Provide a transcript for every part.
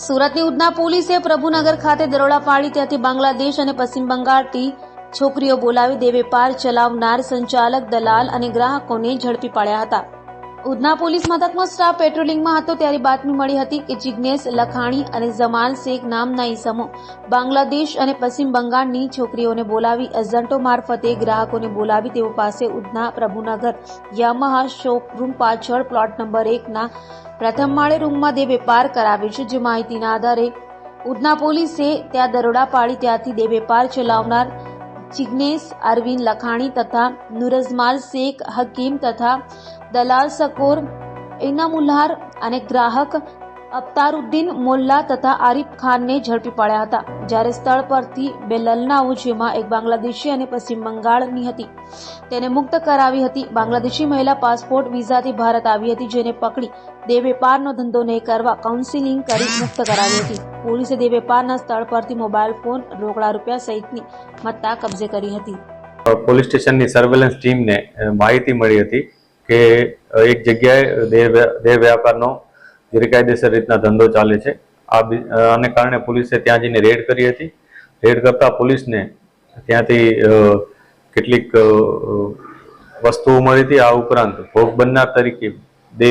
સુરતની ઉધના પોલીસે પ્રભુનગર ખાતે દરોડા પાડી ત્યાંથી બાંગ્લાદેશ અને પશ્ચિમ બંગાળથી છોકરીઓ બોલાવી દેવેપાર ચલાવનાર સંચાલક દલાલ અને ગ્રાહકોને ઝડપી પાડ્યા હતા. ઉધના પોલીસ મથકમાં સ્ટાફ પેટ્રોલિંગમાં હતો ત્યારે બાતમી મળી હતી કે જિજ્ઞેશ લખાણી અને જમાલ શેખ નામના ઈસમો બાંગ્લાદેશ અને પશ્ચિમ બંગાળની છોકરીઓને બોલાવી એજન્ટો મારફતે ગ્રાહકોને બોલાવી તેઓ પાસે ઉધના પ્રભુનગર યામહા શોરૂમ પાછળ પ્લોટ નંબર એકના પ્રથમ માળે રૂમમાં દે વેપાર કરાવે છે. જે માહિતીના આધારે ઉધના પોલીસે ત્યાં દરોડા પાડી ત્યાંથી દે વેપાર ચલાવનાર જિગ્નેશ અરવિંદ લખાણી તથા નુરજમાલ શેખ હકીમ તથા દલાલ સકોર ઇનામુલ્હાર અને ગ્રાહક અફતારુદ્દીન મોલ્લા તથા આરિફ ખાનને ઝડપી પાડ્યા હતા, જ્યારે સ્થળ પરથી બે લલનાઓ જેમાં એક બાંગ્લાદેશી અને પશ્ચિમ બંગાળની હતી. તેને મુક્ત કરાવી હતી. બાંગ્લાદેશી મહિલા પાસપોર્ટ વિઝાથી ભારત આવી હતી, જેને પકડી દેવેપારનો ધંધો નહીં કરવા કાઉન્સિલિંગ કરી મુક્ત કરાવી હતી. પોલીસે દેવેપારના સ્થળ પરથી મોબાઈલ ફોન, રોકડા રૂપિયા સહિતની મત્તા કબજે કરી હતી. પોલીસ સ્ટેશનની સર્વેલન્સ ટીમને માહિતી મળી હતી કે એક જગ્યાએ દેહ વ્યાપારનો ગેરકાયદેસર રીતના ધંધો ચાલે છે. આ આને કારણે પોલીસે ત્યાં જઈને રેડ કરી હતી. રેડ કરતા પોલીસને ત્યાંથી કેટલીક વસ્તુઓ મળી હતી. આ ઉપરાંત ભોગ બનનાર તરીકે બે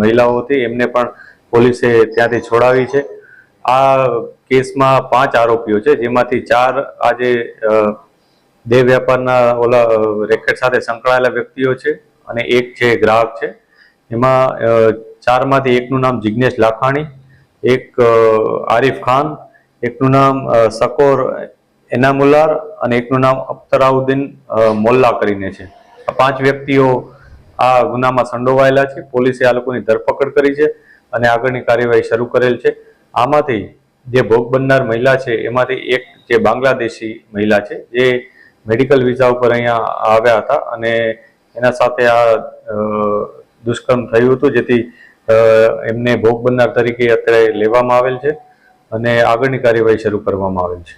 મહિલાઓ હતી. એમને પણ પોલીસે ત્યાંથી છોડાવી છે. આ કેસમાં પાંચ આરોપીઓ છે, જેમાંથી ચાર આજે દેહ વ્યાપારના ઓલા રેકેટ સાથે સંકળાયેલા વ્યક્તિઓ છે અને એક છે ગ્રાહક છે. એમાં ચારમાંથી એકનું નામ જિજ્ઞેશ લાખાણી, એક આરિફ ખાન, એકનું નામ સકોર એનામુલ્લાર અને એકનું નામ અખ્તરાઉદ્દીન મોલ્લા કરીને છે. આ પાંચ વ્યક્તિઓ આ ગુનામાં સંડોવાયેલા છે. પોલીસે આ લોકોની ધરપકડ કરી છે અને આગળની કાર્યવાહી શરૂ કરેલ છે. આમાંથી જે ભોગ બનનાર મહિલા છે, એમાંથી એક જે બાંગ્લાદેશી મહિલા છે, જે મેડિકલ વિઝા ઉપર અહીંયા આવ્યા હતા અને એના સાથે આ દુષ્કર્મ થયું હતું, જેથી એમને ભોગ બનનાર તરીકે અત્યારે લેવામાં આવેલ છે અને આગળની કાર્યવાહી શરૂ કરવામાં આવેલ છે.